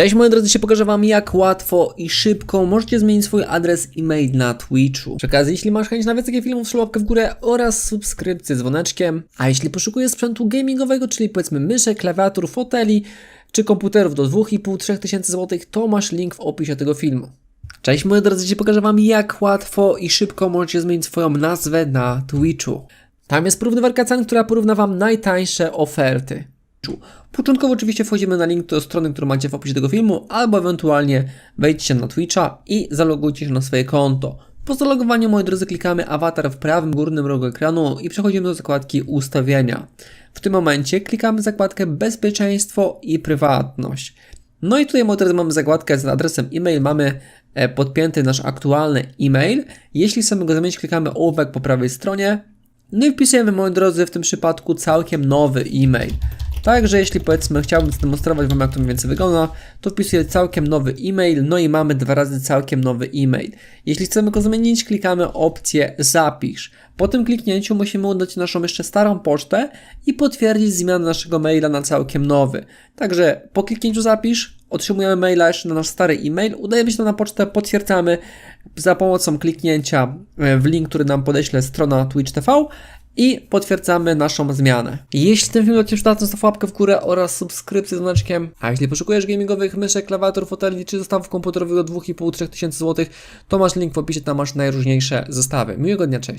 Cześć moi drodzy, dzisiaj pokażę wam jak łatwo i szybko możecie zmienić swój adres e-mail na Twitchu. Przy okazji, jeśli masz chęć na więcej filmów, ślub łapkę w górę oraz subskrypcję z dzwoneczkiem. A jeśli poszukujesz sprzętu gamingowego, czyli powiedzmy myszek, klawiatur, foteli czy komputerów do 2,5-3 tysięcy złotych, to masz link w opisie tego filmu. Cześć moi drodzy, dzisiaj pokażę wam jak łatwo i szybko możecie zmienić swoją nazwę na Twitchu. Tam jest porównywarka cen, która porówna wam najtańsze oferty. Początkowo oczywiście wchodzimy na link do strony, którą macie w opisie tego filmu, albo ewentualnie wejdźcie na Twitcha i zalogujcie się na swoje konto. Po zalogowaniu, moi drodzy, klikamy awatar w prawym górnym rogu ekranu i przechodzimy do zakładki ustawienia. W tym momencie klikamy zakładkę bezpieczeństwo i prywatność. No i tutaj, drodzy, mamy zakładkę z adresem e-mail, mamy e, podpięty nasz aktualny e-mail. Jeśli chcemy go zamienić, klikamy ołówek po prawej stronie. No i wpisujemy, moi drodzy, w tym przypadku całkiem nowy e-mail. Także jeśli powiedzmy chciałbym zdemonstrować Wam jak to mniej więcej wygląda, to wpisuję całkiem nowy e-mail, no i mamy dwa razy całkiem nowy e-mail. Jeśli chcemy go zmienić, klikamy opcję zapisz. Po tym kliknięciu musimy udać naszą jeszcze starą pocztę i potwierdzić zmianę naszego maila na całkiem nowy. Także po kliknięciu zapisz, otrzymujemy maila jeszcze na nasz stary e-mail, udajemy się na pocztę, potwierdzamy za pomocą kliknięcia w link, który nam podeśle strona Twitch TV i potwierdzamy naszą zmianę. Jeśli ten film Ci się przyda, to zostaw łapkę w górę oraz subskrypcję z znaczkiem. A jeśli poszukujesz gamingowych myszek, klawiatur, foteli czy zestawów komputerowych do 2,5-3 tysięcy złotych, to masz link w opisie, tam masz najróżniejsze zestawy. Miłego dnia, cześć!